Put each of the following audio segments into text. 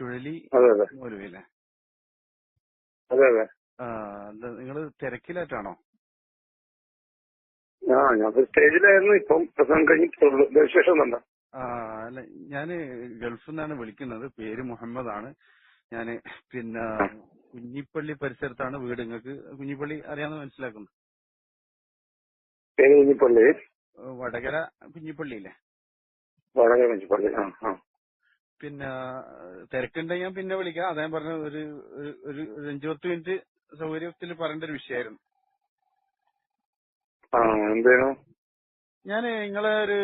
ചുഴലി അതെ അതെ. മൗലവിയല്ലേ അതെ അതെ. നിങ്ങൾ തിരക്കിലായിട്ടാണോ? ആ ഞാൻ സ്റ്റേജിലായിരുന്നു. ഇപ്പം പ്രസംഗം കഴിഞ്ഞിട്ടുള്ളൂ വിശേഷം തന്നെ അല്ല ഞാൻ ഗൾഫിൽ നിന്നാണ് വിളിക്കുന്നത്. പേര് മുഹമ്മദ് ആണ് ഞാൻ പിന്നെ കുഞ്ഞിപ്പള്ളി പരിസരത്താണ് വീട്. നിങ്ങൾക്ക് കുഞ്ഞിപ്പള്ളി അറിയാമെന്ന് മനസ്സിലാക്കുന്നു. പേര് കുഞ്ഞിപ്പള്ളി? വടകര കുഞ്ഞിപ്പള്ളി ഇല്ലേ വളരെ കുഞ്ഞിപ്പള്ളി. ആ ആ. പിന്നെ തിരക്കുണ്ടെങ്കിൽ ഞാൻ പിന്നെ വിളിക്കാം. അതേ പറഞ്ഞ ഒരു ഒരു- ഒരു ഒരു അഞ്ചു പത്ത് മിനിറ്റ് സൗകര്യത്തിൽ പറയേണ്ട ഒരു വിഷയമായിരുന്നു. ഞാൻ നിങ്ങളെ ഒരു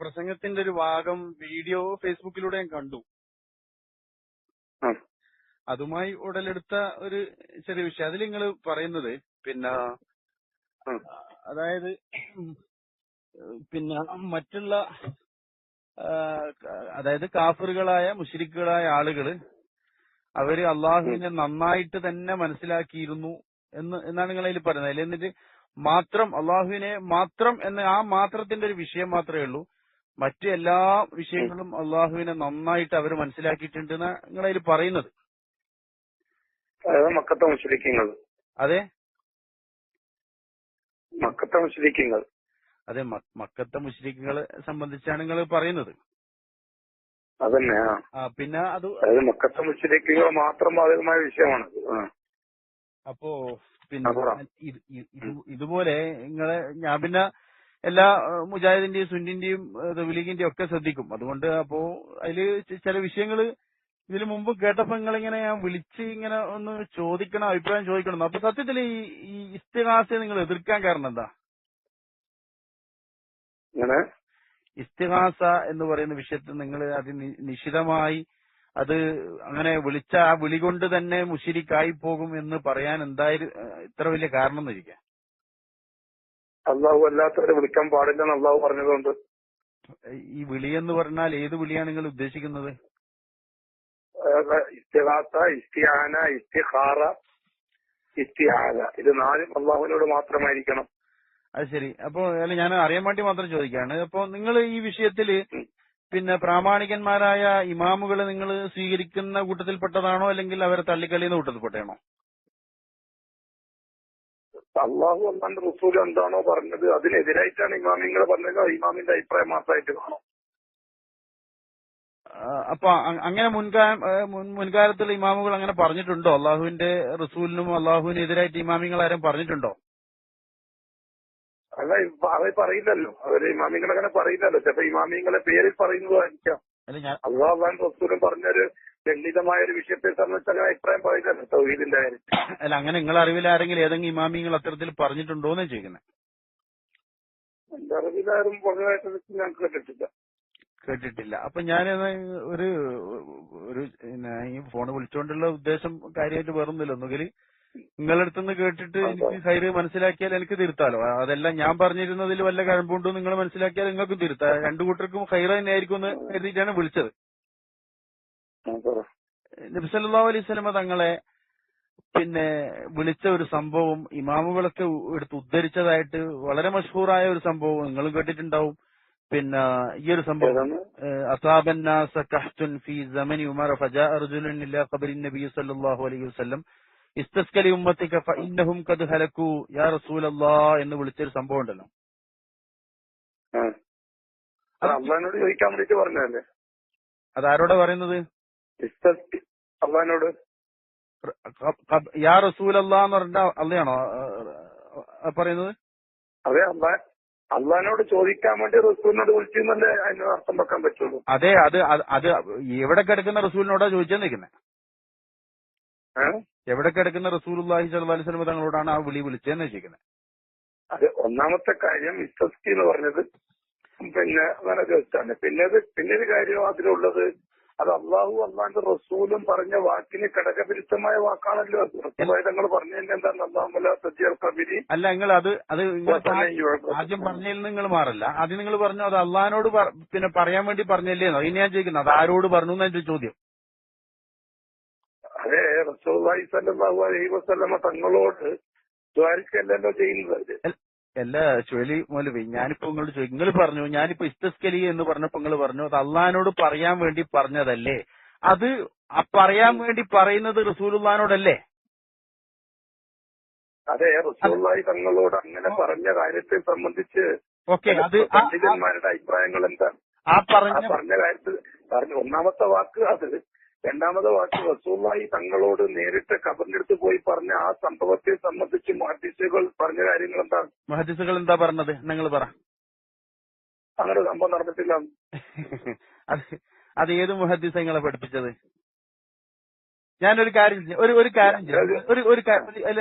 പ്രസംഗത്തിന്റെ ഒരു ഭാഗം വീഡിയോ ഫേസ്ബുക്കിലൂടെ ഞാൻ കണ്ടു. അതുമായി ഉടലെടുത്ത ഒരു ചെറിയ വിഷയം. അതിൽ നിങ്ങൾ പറയുന്നത് പിന്നെ അതായത് പിന്നെ മറ്റുള്ള അതായത് കാഫറുകളായ മുഷിരിക്കുകളായ ആളുകൾ അവർ അള്ളാഹുവിനെ നന്നായിട്ട് തന്നെ മനസ്സിലാക്കിയിരുന്നു എന്ന് എന്നാണ് നിങ്ങൾ അതിൽ പറയുന്നത്. അതിൽ എന്നിട്ട് മാത്രം അള്ളാഹുവിനെ മാത്രം എന്ന ആ മാത്രത്തിന്റെ ഒരു വിഷയം മാത്രമേ ഉള്ളൂ. മറ്റു എല്ലാ വിഷയങ്ങളും അള്ളാഹുവിനെ നന്നായിട്ട് അവർ മനസ്സിലാക്കിയിട്ടുണ്ട് എന്നാണ് നിങ്ങൾ അതിൽ പറയുന്നത് മക്കത്തെ അതെ? മക്കത്തെ മുസ്ലിക്കങ്ങൾ അതെ മക്കത്തെ മുസ്ലിക്കുകളെ സംബന്ധിച്ചാണ് നിങ്ങൾ പറയുന്നത്. അതന്നെ പിന്നെ അത് അതായത് മക്കത്തെ മുസ്ലിക്കുകൾ മാത്രം ബാധകമായ വിഷയമാണ്. അപ്പോ പിന്നെ ഇത് ഇത് ഇത് ഇതുപോലെ നിങ്ങളെ ഞാൻ പിന്നെ എല്ലാ മുജാഹിദിന്റെയും സുന്നിന്റെയും തബലീഗിന്റെയും ഒക്കെ ശ്രദ്ധിക്കും. അതുകൊണ്ട് അപ്പോ അതിൽ ചില വിഷയങ്ങൾ ഇതിനു മുമ്പ് കേട്ടപ്പോ നിങ്ങളിങ്ങനെ ഞാൻ വിളിച്ച് ഇങ്ങനെ ഒന്ന് ചോദിക്കണം അഭിപ്രായം ചോദിക്കണം. അപ്പൊ സത്യത്തിൽ ഈ ഇസ്തിഹാസെ നിങ്ങൾ എതിർക്കാൻ കാരണം എന്താ? ഇങ്ങനെ ഇസ്തിഹാസ എന്ന് പറയുന്ന വിഷയത്തിൽ നിങ്ങൾ അത് നിശിതമായി അത് അങ്ങനെ വിളിച്ച ആ വിളി കൊണ്ട് തന്നെ മുഷിരിക്കായി പോകും എന്ന് പറയാൻ എന്തായാലും ഇത്ര വലിയ കാരണം എന്നിരിക്കാം അള്ളാഹു അല്ലാത്തവരെ വിളിക്കാൻ പാടില്ലെന്ന് അള്ളാഹു പറഞ്ഞതുകൊണ്ട്. ഈ വിളി എന്ന് പറഞ്ഞാൽ ഏത് വിളിയാണ് നിങ്ങൾ ഉദ്ദേശിക്കുന്നത്? ഇസ്തിഹാസ ഇസ്തിഹാന ഇസ്തിഹാറ ഇസ്തിഹാല ഇത് നാലും അള്ളാഹുവിനോട് മാത്രമായിരിക്കണം. അത് ശരി. അപ്പൊ അല്ല ഞാൻ അറിയാൻ വേണ്ടി മാത്രം ചോദിക്കുകയാണ്. അപ്പൊ നിങ്ങൾ ഈ വിഷയത്തിൽ പിന്നെ പ്രാമാണികന്മാരായ ഇമാമുകളെ നിങ്ങൾ സ്വീകരിക്കുന്ന കൂട്ടത്തിൽപ്പെട്ടതാണോ? അല്ലെങ്കിൽ അവരെ തള്ളിക്കളിയുന്ന കൂട്ടത്തിൽപ്പെട്ടാണോ അള്ളാഹു അള്ളാന്റെ റസൂൽ എന്താണോ പറഞ്ഞത് അതിനെതിരായിട്ടാണ് ഇമാമിങ്ങൾ പറഞ്ഞത്. ഇമാമിന്റെ അഭിപ്രായം മാത്രമായിട്ട് കാണും. അപ്പൊ അങ്ങനെ മുൻകാലത്തുള്ള ഇമാമുകൾ അങ്ങനെ പറഞ്ഞിട്ടുണ്ടോ? അള്ളാഹുവിന്റെ റസൂലിനും അള്ളാഹുവിനെതിരായിട്ട് ഇമാമിങ്ങൾ ആരും പറഞ്ഞിട്ടുണ്ടോ? അല്ല അവ പറയില്ലല്ലോ. അവർ ഇമാമിങ്ങൾ അങ്ങനെ പറയില്ലല്ലോ. ചിലപ്പോ ഇമാമിങ്ങളെ പേരിൽ പറയുന്നതായിരിക്കാം. അല്ല ഞാൻ അള്ളാഹു അള്ളാൻ റസൂലും പറഞ്ഞൊരു ലളിതമായ ഒരു വിഷയത്തെ സംബന്ധിച്ച് അങ്ങനെ അഭിപ്രായം പറയില്ലല്ലോ തൗഹീദിന്റെ കാര്യം അല്ല അങ്ങനെ നിങ്ങളെ അറിവിൽ ആരെങ്കിലും ഏതെങ്കിലും ഇമാമിങ്ങൾ അത്തരത്തിൽ പറഞ്ഞിട്ടുണ്ടോ എന്ന് ചോദിക്കുന്നത് എന്റെ അറിവിലാരും പറഞ്ഞതായിട്ട് ഞാൻ കേട്ടിട്ടില്ല. കേട്ടിട്ടില്ല. അപ്പൊ ഞാൻ ഒരു ഒരു ഈ ഫോൺ വിളിച്ചുകൊണ്ടുള്ള ഉദ്ദേശം കാര്യമായിട്ട് വേറൊന്നുമില്ല. ഒന്നുകിൽ നിങ്ങളുടെ അടുത്തുനിന്ന് കേട്ടിട്ട് എനിക്ക് ഹൈറ് മനസ്സിലാക്കിയാൽ എനിക്ക് തിരുത്താലോ? അതെല്ലാം ഞാൻ പറഞ്ഞിരുന്നതിൽ വല്ല കഴമ്പുണ്ടോ നിങ്ങൾ മനസ്സിലാക്കിയാൽ നിങ്ങൾക്കും തിരുത്താം. രണ്ടു കൂട്ടർക്കും ഹൈറ് തന്നെ ആയിരിക്കും എന്ന് കരുതിയിട്ടാണ് വിളിച്ചത്. നബിസല്ലാ അലൈഹി സ്വലമ തങ്ങളെ പിന്നെ വിളിച്ച ഒരു സംഭവം ഇമാമുകളൊക്കെ എടുത്ത് ഉദ്ധരിച്ചതായിട്ട് വളരെ മഷഹൂറായ ഒരു സംഭവം നിങ്ങളും കേട്ടിട്ടുണ്ടാവും. പിന്നെ ഈ ഒരു സംഭവം അസാബന്നാസ കഹ്തുൻ ഫീ സമനി ഉമർ ഫജാ അർജുലൻ ഇലാ ഖബരി നബി സല്ലല്ലാഹു അലൈഹി വസല്ലം ഇസ്തസ്കലി ഉമ്മത്തിക കത് ഹലക്കു യാ റസൂലല്ലാഹ് എന്ന് വിളിച്ചൊരു സംഭവം ഉണ്ടല്ലോ അള്ളഹാനോട് ചോദിക്കാൻ വേണ്ടിട്ട് പറഞ്ഞതല്ലേ? അത് ആരോടാ പറയുന്നത്? അള്ളഹാനോട്. യാ റസൂലല്ലാഹ് എന്ന് പറഞ്ഞ അല്ലയാണോ പറയുന്നത്? അതെ അള്ളാൻ അള്ളഹാനോട് ചോദിക്കാൻ വേണ്ടി റസൂലിനോട് വിളിച്ചിരുന്നല്ലേ അതിന് അർത്ഥം വെക്കാൻ പറ്റുള്ളൂ. അതെ അത് അത് എവിടെ കിടക്കുന്ന റസൂലിനോടാ ചോദിച്ചാൽ നിൽക്കുന്നത് ഏഹ് എവിടെ കിടക്കുന്ന റസൂലുള്ളാഹി സല്ലല്ലാഹി അലൈഹി തങ്ങളോടാണ് ആ വിളി വിളിച്ചതെന്ന് വെച്ചിരിക്കുന്നത് അത് ഒന്നാമത്തെ കാര്യം ഇസ്തസ്കി എന്ന് പറഞ്ഞത് പിന്നെ അങ്ങനെ ചോദിച്ചാണ്. പിന്നെ പിന്നെ ഒരു കാര്യം അതിലുള്ളത്. അത് അള്ളാഹു അള്ളാന്റെ റസൂലും പറഞ്ഞ വാക്കിന് ഘടകവിരുദ്ധമായ വാക്കാണല്ലോ അത്. തങ്ങൾ പറഞ്ഞതിന്റെ എന്താണ്? അള്ളാഹുല അല്ല നിങ്ങൾ അത് അത് ആദ്യം പറഞ്ഞതിൽ നിങ്ങൾ മാറല്ല. ആദ്യം നിങ്ങൾ പറഞ്ഞു അത് അള്ളഹാനോട് പിന്നെ പറയാൻ വേണ്ടി പറഞ്ഞല്ലേ ഇനി ഞാൻ ചോദിക്കുന്നത് അത് ആരോട് പറഞ്ഞു എന്നാ ചോദ്യം? സല്ലാഹു അലൈഹി വസ്ലമ തങ്ങളോട് ദ്വാരിക്കല്ലല്ലോ ചെയ്യുന്നത്. അല്ല ചുഴലി മൗലവി ഞാനിപ്പോ നിങ്ങളോട് ചോദിക്കും നിങ്ങൾ പറഞ്ഞു ഞാനിപ്പോ ഇസ്തസ്കലി എന്ന് പറഞ്ഞപ്പോ നിങ്ങൾ പറഞ്ഞു അത് അള്ളഹാനോട് പറയാൻ വേണ്ടി പറഞ്ഞതല്ലേ? അത് ആ പറയാൻ വേണ്ടി പറയുന്നത് റസൂലുള്ളാനോടല്ലേ അതെ റസൂലുള്ളാഹി തങ്ങളോട് അങ്ങനെ പറഞ്ഞ കാര്യത്തെ സംബന്ധിച്ച് ഓക്കെ അത് പണ്ഡിതന്മാരുടെ അഭിപ്രായങ്ങൾ എന്താണ്? ആ ആ പറഞ്ഞ പറഞ്ഞ കാര്യത്തിൽ പറഞ്ഞ ഒന്നാമത്തെ വാക്ക് അത് രണ്ടാമത്തെ വാക്ക് റസൂള്ളായി തങ്ങളോട് നേരിട്ട് ഖബറിന്റെ അടുത്ത് പോയി പറഞ്ഞ ആ സംഭവത്തെ സംബന്ധിച്ച് മഹദീസുകൾ പറഞ്ഞ കാര്യങ്ങൾ എന്താണ് മഹദീസുകൾ എന്താ പറഞ്ഞത്? നിങ്ങൾ പറ. അങ്ങനെ സംഭവം നടന്നിട്ടില്ല. അത് അത് ഏത് മുഹദ്ദിസ നിങ്ങളെ പഠിപ്പിച്ചത്? ഞാനൊരു കാര്യം ഒരു ഒരു കാര്യം ചെയ്യാം. ഒരു ഒരു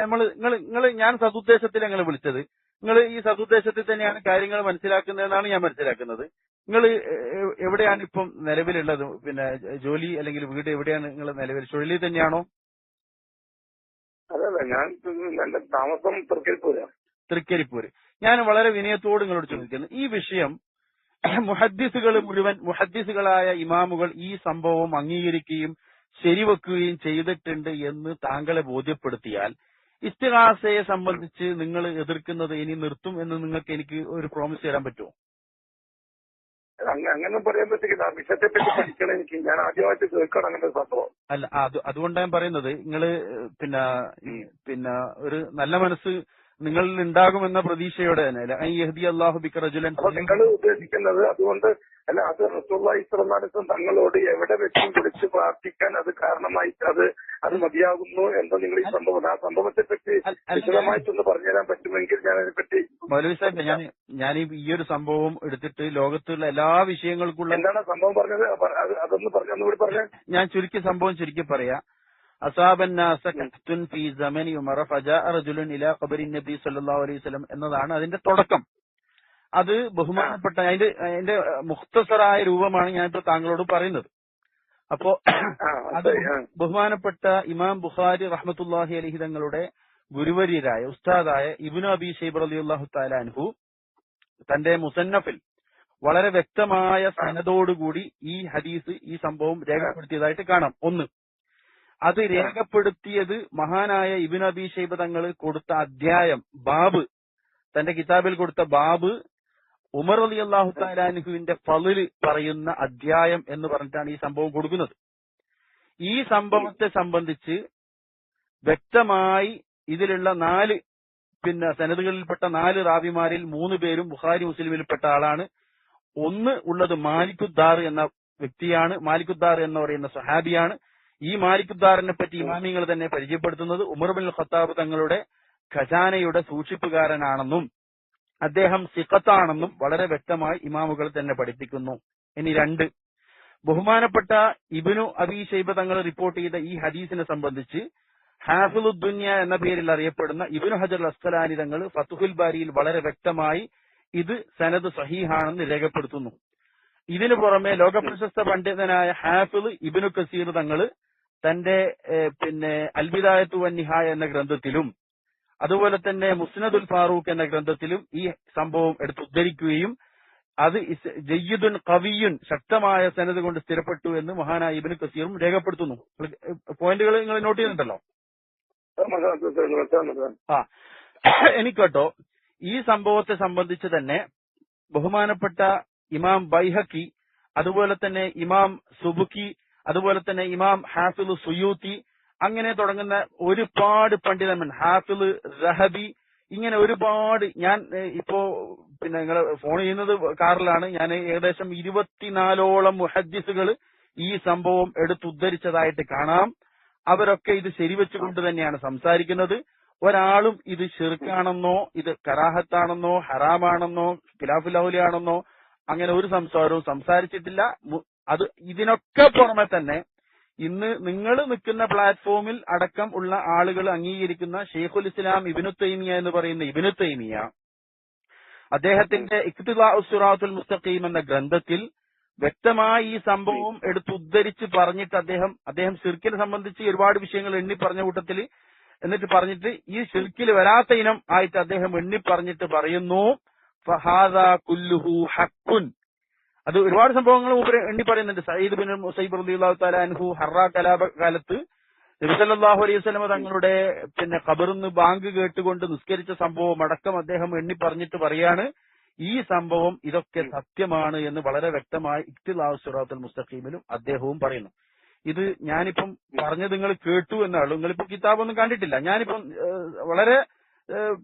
നമ്മൾ നിങ്ങൾ നിങ്ങൾ ഞാൻ സതുദ്ദേശത്തിൽ ഞങ്ങൾ വിളിച്ചത്. നിങ്ങൾ ഈ സതുദ്ദേശത്തിൽ തന്നെയാണ് കാര്യങ്ങൾ മനസ്സിലാക്കുന്നതെന്നാണ് ഞാൻ മനസ്സിലാക്കുന്നത്. നിങ്ങൾ എവിടെയാണ് ഇപ്പം നിലവിലുള്ളത്? പിന്നെ ജോലി അല്ലെങ്കിൽ വീട് എവിടെയാണ് നിങ്ങൾ നിലവിൽ? ചുഴലി തന്നെയാണോ? അതല്ല ഞാൻ എന്റെ താമസം തൃക്കരിപ്പൂരാണ് തൃക്കരിപ്പൂര്. ഞാൻ വളരെ വിനയത്തോട് നിങ്ങളോട് ചോദിക്കുന്നു. ഈ വിഷയം മുഹദ്ദീസുകൾ മുഴുവൻ മുഹദ്ദിസുകളായ ഇമാമുകൾ ഈ സംഭവം അംഗീകരിക്കുകയും ശരിവെക്കുകയും ചെയ്തിട്ടുണ്ട് എന്ന് താങ്കളെ ബോധ്യപ്പെടുത്തിയാൽ ഇസ്തിഹാസയെ സംബന്ധിച്ച് നിങ്ങൾ എതിർക്കുന്നത് ഇനി നിർത്തും എന്ന് നിങ്ങൾക്ക് എനിക്ക് ഒരു പ്രോമിസ് തരാൻ പറ്റുമോ? അങ്ങ- അങ്ങനെ പറയാൻ പറ്റില്ല വിഷയത്തെ പറ്റി പഠിക്കണം എനിക്ക്. ഞാൻ ആദ്യമായിട്ട് കേൾക്കണം അങ്ങനെ സംഭവം. അല്ല അത് അതുകൊണ്ടാണ് ഞാൻ പറയുന്നത്. നിങ്ങൾ പിന്നെ പിന്നെ ഒരു നല്ല മനസ്സ് നിങ്ങളിൽ ഉണ്ടാകുമെന്ന പ്രതീക്ഷയോടെ തന്നെ യഹ്ദി അള്ളാഹു ബിക റജുലൻ. അപ്പൊ നിങ്ങൾ ഉദ്ദേശിക്കുന്നത് അതുകൊണ്ട് അല്ല അത് റസൂള്ളി തങ്ങളോട് എവിടെ വെച്ചും വിളിച്ച് പ്രാർത്ഥിക്കാൻ അത് കാരണമായി അത് അത് മതിയാകുന്നു എന്ന് നിങ്ങൾ ഈ സംഭവം ആ സംഭവത്തെ പറ്റി വിശദമായിട്ടൊന്ന് പറഞ്ഞുതരാൻ പറ്റുമെങ്കിൽ ഞാൻ അതിനെപ്പറ്റി മൗലവി സാഹിബ് ഞാൻ ഞാൻ ഈ ഒരു സംഭവം എടുത്തിട്ട് ലോകത്തുള്ള എല്ലാ വിഷയങ്ങൾക്കുള്ള എന്താണ് സംഭവം പറഞ്ഞത്? അതൊന്ന് പറഞ്ഞു ഒന്നുകൂടി പറഞ്ഞു. ഞാൻ ചുരുക്കി സംഭവം ചുരുക്കി പറയാ. കഹ്തുൻ ഫീ സമനി ഉമർ ഫജാഅ റജുലുൻ ഇലാ ഖബരി നബി സല്ലല്ലാഹു അലൈഹി വസല്ലം എന്നതാണ് അതിന്റെ തുടക്കം. അത് ബഹുമാനപ്പെട്ട അതിന്റെ അതിന്റെ മുഖ്തസറായ രൂപമാണ് ഞാനിപ്പോ താങ്കളോട് പറയുന്നത്. അപ്പോ അത് ബഹുമാനപ്പെട്ട ഇമാം ബുഖാരി റഹ്മത്തുല്ലാഹി അലഹി തങ്ങളുടെ ഗുരുവര്യരായ ഉസ്താദായ ഇബ്നു അബി ഷൈബ് റളിയല്ലാഹു തആല അൻഹു തന്റെ മുസന്നഫിൽ വളരെ വ്യക്തമായ സനദോടുകൂടി ഈ ഹദീസ് ഈ സംഭവം രേഖപ്പെടുത്തിയതായിട്ട് കാണാം. ഒന്ന് അത് രേഖപ്പെടുത്തിയത് മഹാനായ ഇബിൻ അബി ഷൈബ തങ്ങൾ കൊടുത്ത അധ്യായം ബാബ്. തന്റെ കിതാബിൽ കൊടുത്ത ബാബ് ഉമർ അലി അള്ളാഹു താലാനുഹുവിന്റെ ഫളിൽ പറയുന്ന അധ്യായം എന്ന് പറഞ്ഞിട്ടാണ് ഈ സംഭവം കൊടുക്കുന്നത്. ഈ സംഭവത്തെ സംബന്ധിച്ച് വ്യക്തമായി ഇതിലുള്ള നാല് പിന്നെ സനതുകളിൽപ്പെട്ട നാല് റാബിമാരിൽ മൂന്ന് പേരും ബുഖാരി മുസ്ലിമിൽപ്പെട്ട ആളാണ്. ഒന്ന് ഉള്ളത് മാലിക്കുദ്ദാർ എന്ന വ്യക്തിയാണ്. മാലിക്കുദ്ദാർ എന്ന് പറയുന്ന സഹാബിയാണ്. ഈ മാലിക്കുദ്ദാറിനെ പറ്റി ഇമാമിങ്ങൾ തന്നെ പരിചയപ്പെടുത്തുന്നത് ഉമർ ബിൻ ഖത്താബ് തങ്ങളുടെ ഖജാനയുടെ സൂക്ഷിപ്പുകാരനാണെന്നും അദ്ദേഹം സിഖത്താണെന്നും വളരെ വ്യക്തമായി ഇമാമുകൾ തന്നെ പഠിപ്പിക്കുന്നു. ഇനി രണ്ട്. ബഹുമാനപ്പെട്ട ഇബിനു അബി ഷൈബ തങ്ങൾ റിപ്പോർട്ട് ചെയ്ത ഈ ഹദീസിനെ സംബന്ധിച്ച് ഹാഫിലുദ്ദുന്യ എന്ന പേരിൽ അറിയപ്പെടുന്ന ഇബിനു ഹജർ അസ്കലാനി തങ്ങൾ ഫത്തുഹുൽ ബാരിയിൽ വളരെ വ്യക്തമായി ഇത് സനദ് സഹീഹാണെന്ന് രേഖപ്പെടുത്തുന്നു. ഇതിനു പുറമെ ലോകപ്രശസ്ത പണ്ഡിതനായ ഹാഫിൽ ഇബിനു കസീർ തങ്ങൾ തന്റെ പിന്നെ അൽബിദായത്തു വന്നിഹായ എന്ന ഗ്രന്ഥത്തിലും അതുപോലെ തന്നെ മുസ്നദുൽ ഫാറൂഖ് എന്ന ഗ്രന്ഥത്തിലും ഈ സംഭവം എടുത്ത് ഉദ്ധരിക്കുകയും അത് ജയ്യിദുൻ കവിയുൻ ശക്തമായ സനത് കൊണ്ട് സ്ഥിരപ്പെട്ടു എന്ന് മഹാനായ ഇബിന് കസീറും രേഖപ്പെടുത്തുന്നു. പോയിന്റുകൾ നിങ്ങൾ നോട്ട് ചെയ്യുന്നുണ്ടല്ലോ? ആ. എനിക്കോട്ടോ ഈ സംഭവത്തെ സംബന്ധിച്ച് തന്നെ ബഹുമാനപ്പെട്ട ഇമാം ബൈഹക്കി അതുപോലെ തന്നെ ഇമാം സുബുക്കി അതുപോലെ തന്നെ ഇമാം ഹാഫിൽ സുയൂത്തി അങ്ങനെ തുടങ്ങുന്ന ഒരുപാട് പണ്ഡിതന്മാർ ഹാഫിൽ റഹബി ഇങ്ങനെ ഒരുപാട് ഞാൻ ഇപ്പോ പിന്നെ നിങ്ങൾ ഫോൺ ചെയ്യുന്നത് കാറിലാണ്. ഞാൻ ഏകദേശം ഇരുപത്തിനാലോളം മുഹദ്ദിസുകൾ ഈ സംഭവം എടുത്തുദ്ധരിച്ചതായിട്ട് കാണാം. അവരൊക്കെ ഇത് ശരിവെച്ചുകൊണ്ട് തന്നെയാണ് സംസാരിക്കുന്നത്. ഒരാളും ഇത് ഷിർക്കാണെന്നോ ഇത് കറാഹത്താണെന്നോ ഹറാമാണെന്നോ ഖിലാഫുലൌലിയാണെന്നോ അങ്ങനെ ഒരു സംസാരവും സംസാരിച്ചിട്ടില്ല. അത് ഇതിനൊക്കെ പുറമെ തന്നെ ഇന്ന് നിങ്ങൾ നിൽക്കുന്ന പ്ലാറ്റ്ഫോമിൽ അടക്കം ഉള്ള ആളുകൾ അംഗീകരിക്കുന്ന ഷെയ്ഖുൽ ഇസ്ലാം ഇബിനു തൈമിയ എന്ന് പറയുന്ന ഇബിനു തൈമിയ അദ്ദേഹത്തിന്റെ ഇഖ്തിലാഉസ്സുറാത്തുൽ മുസ്തഖീം എന്ന ഗ്രന്ഥത്തിൽ വ്യക്തമായി ഈ സംഭവം എടുത്ത് ഉദ്ധരിച്ച് പറഞ്ഞിട്ട് അദ്ദേഹം അദ്ദേഹം ഷിർക്കിനെ സംബന്ധിച്ച് ഒരുപാട് വിഷയങ്ങൾ എണ്ണി പറഞ്ഞ കൂട്ടത്തിൽ എന്നിട്ട് പറഞ്ഞിട്ട് ഈ ഷിർക്കിൽ വരാത്ത ഇനം ആയിട്ട് അദ്ദേഹം എണ്ണി പറഞ്ഞിട്ട് പറയുന്നു ഫഹാദ കുല്ലുഹു ഹക്കുൻ അത് ഒരുപാട് സംഭവങ്ങൾ എണ്ണി പറയുന്നുണ്ട്. സയ്യിദ് ബിൻ മുസൈബ് റളിയല്ലാഹു തആല അൻഹു ഹറ കലാപ കാലത്ത് നബി സല്ലല്ലാഹു അലൈഹി വസല്ലമ തങ്ങളുടെ പിന്നെ ഖബറിന്ന് ബാങ്ക് കേട്ടുകൊണ്ട് നിസ്കരിച്ച സംഭവം അടക്കം അദ്ദേഹം എണ്ണി പറഞ്ഞിട്ട് പറയാണ്. ഈ സംഭവം ഇതൊക്കെ സത്യമാണ് എന്ന് വളരെ വ്യക്തമായി ഇഖ്തിലാഹു സുറാത്തുൽ മുസ്തഖീമിലും അദ്ദേഹവും പറയുന്നു. ഇത് ഞാനിപ്പം പറഞ്ഞത് നിങ്ങൾ കേട്ടു എന്നാളൂ നിങ്ങളിപ്പോ കിതാബൊന്നും കണ്ടിട്ടില്ല. ഞാനിപ്പം വളരെ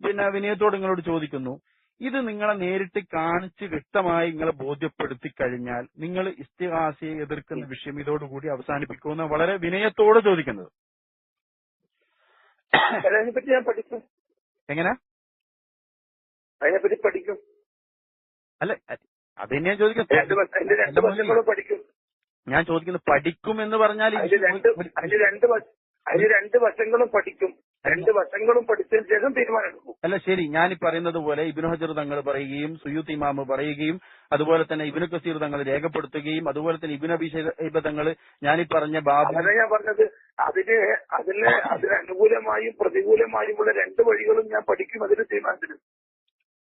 പിന്നെ വിനയത്തോട് നിങ്ങളോട് ചോദിക്കുന്നു. ഇത് നിങ്ങളെ നേരിട്ട് കാണിച്ച് വ്യക്തമായി നിങ്ങളെ ബോധ്യപ്പെടുത്തി കഴിഞ്ഞാൽ നിങ്ങൾ ഇസ്തിഹാസിയെ എതിർക്കുന്ന വിഷയം ഇതോടുകൂടി അവസാനിപ്പിക്കുമെന്ന് വളരെ വിനയത്തോടെ ചോദിക്കുന്നത്. അതിനെപ്പറ്റി ഞാൻ പഠിക്കും. എങ്ങനെ? അതിനെപ്പറ്റി പഠിക്കും. അല്ല അത് തന്നെയാ ചോദിക്കുന്നത്. പഠിക്കും. ഞാൻ ചോദിക്കുന്നത് പഠിക്കും എന്ന് പറഞ്ഞാൽ അതിന് രണ്ട് വശങ്ങളും പഠിക്കും. രണ്ട് വശങ്ങളും പഠിച്ചതിന് ശേഷം തീരുമാനമെടുക്കും. അല്ല ശരി. ഞാൻ ഈ പറയുന്നത് പോലെ ഇബിനു ഹജർ തങ്ങൾ പറയുകയും സുയൂത്ത് ഇമാമ് പറയുകയും അതുപോലെ തന്നെ ഇബിനു കസീർ തങ്ങൾ രേഖപ്പെടുത്തുകയും അതുപോലെ തന്നെ ഇബിൻ അബി ഷൈബ തങ്ങൾ ഞാൻ ഈ പറഞ്ഞ ബാബു അതല്ല ഞാൻ പറഞ്ഞത്. അതിന് അതിന് അതിനനുകൂലമായും പ്രതികൂലമായും പ്രതികൂലമായുമുള്ള രണ്ട് വഴികളും ഞാൻ പഠിക്കും അതിന് തീരുമാനത്തിനും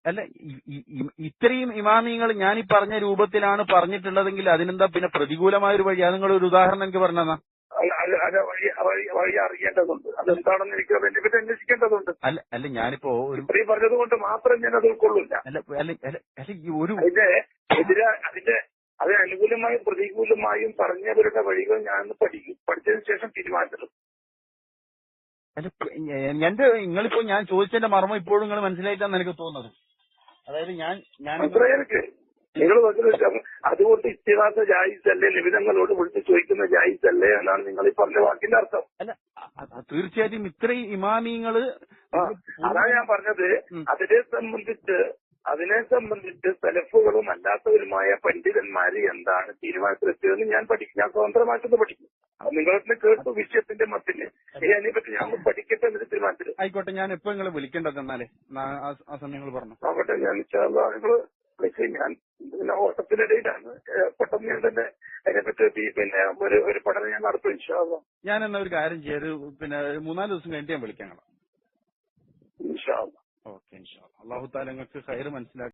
അല്ല ഇത്രയും ഇമാമിങ്ങൾ ഞാൻ ഈ പറഞ്ഞ രൂപത്തിലാണ് പറഞ്ഞിട്ടുള്ളതെങ്കിൽ അതിനെന്താ പിന്നെ പ്രതികൂലമായ ഒരു വഴി? അത് നിങ്ങൾ ഒരു ഉദാഹരണം എനിക്ക് പറഞ്ഞതാ അല്ല വഴി വഴി വഴി അറിയേണ്ടതുണ്ട്. അതെന്താണെന്ന് എനിക്ക് അതിനെ പറ്റി അന്വേഷിക്കേണ്ടതുണ്ട്. അല്ല അല്ല ഞാനിപ്പോ ഒരു ഇത്രയും പറഞ്ഞത് കൊണ്ട് മാത്രം ഞാൻ അത് ഉൾക്കൊള്ളില്ല. അല്ല അല്ല അല്ല അല്ല ഈ ഒരു അതിന്റെ എതിരെ അതിന്റെ അതിന് അനുകൂലമായും പ്രതികൂലമായും പറഞ്ഞവരുടെ വഴികൾ ഞാൻ പഠിക്കും പഠിച്ചതിന് ശേഷം തീരുമാനത്തിലും എന്റെ നിങ്ങളിപ്പോ ഞാൻ ചോദിച്ചതിന്റെ മർമ്മം ഇപ്പോഴും നിങ്ങൾ മനസ്സിലായിട്ടാണ് എനിക്ക് തോന്നുന്നത്. അതായത് ഞാൻ ഞാൻ നിങ്ങൾ പറഞ്ഞത് അതുകൊണ്ട് ഇത്തിഹാസ ജായിസ് അല്ലേ നിബിധങ്ങളോട് വിളിച്ച് ചോദിക്കുന്ന ജായിസ് അല്ലേ എന്നാണ് നിങ്ങൾ ഈ പറഞ്ഞ വാക്കിന്റെ അർത്ഥം. അല്ല തീർച്ചയായിട്ടും ഇത്രയും ഇമാമിങ്ങൾ അതാണ് ഞാൻ പറഞ്ഞത്. അതിനെ സംബന്ധിച്ച് അതിനെ സംബന്ധിച്ച് സെലഫുകളും അല്ലാത്തവരുമായ പണ്ഡിതന്മാര് എന്താണ് തീരുമാനത്തിലെത്തിയതെന്ന് ഞാൻ പഠിക്കും. ഞാൻ സ്വതന്ത്രമായിട്ടൊന്ന് പഠിക്കും. നിങ്ങളെ കേട്ടു വിഷയത്തിന്റെ മത്തിന് അതിനെ പറ്റി ഞാൻ പഠിക്കട്ടെ എന്നൊരു തീരുമാനത്തിൽ ആയിക്കോട്ടെ ഞാൻ എപ്പോ നിങ്ങളെ വിളിക്കേണ്ടത് എന്നാലേ. ആ സമയങ്ങൾ പറഞ്ഞു. ആവട്ടെ ഞാൻ നിങ്ങൾ വിളിച്ച് ഞാൻ പിന്നെ ഓട്ടത്തിനിടയിലാണ് പെട്ടെന്ന് ഞാൻ തന്നെ അതിനെപ്പറ്റി പിന്നെ ഒരു ഒരു പഠനം ഞാൻ നടത്തും ഇൻഷാല്ലാ ഞാൻ എന്നാ ഒരു കാര്യം ചെയ്ത് പിന്നെ മൂന്നാൽ ദിവസം കഴിഞ്ഞിട്ട് ഞാൻ വിളിക്കാം ഇൻഷാല്ലാ ഓക്കെ അള്ളാഹു താല നിങ്ങൾക്ക് ഹൈർ മനസ്സിലാക്കി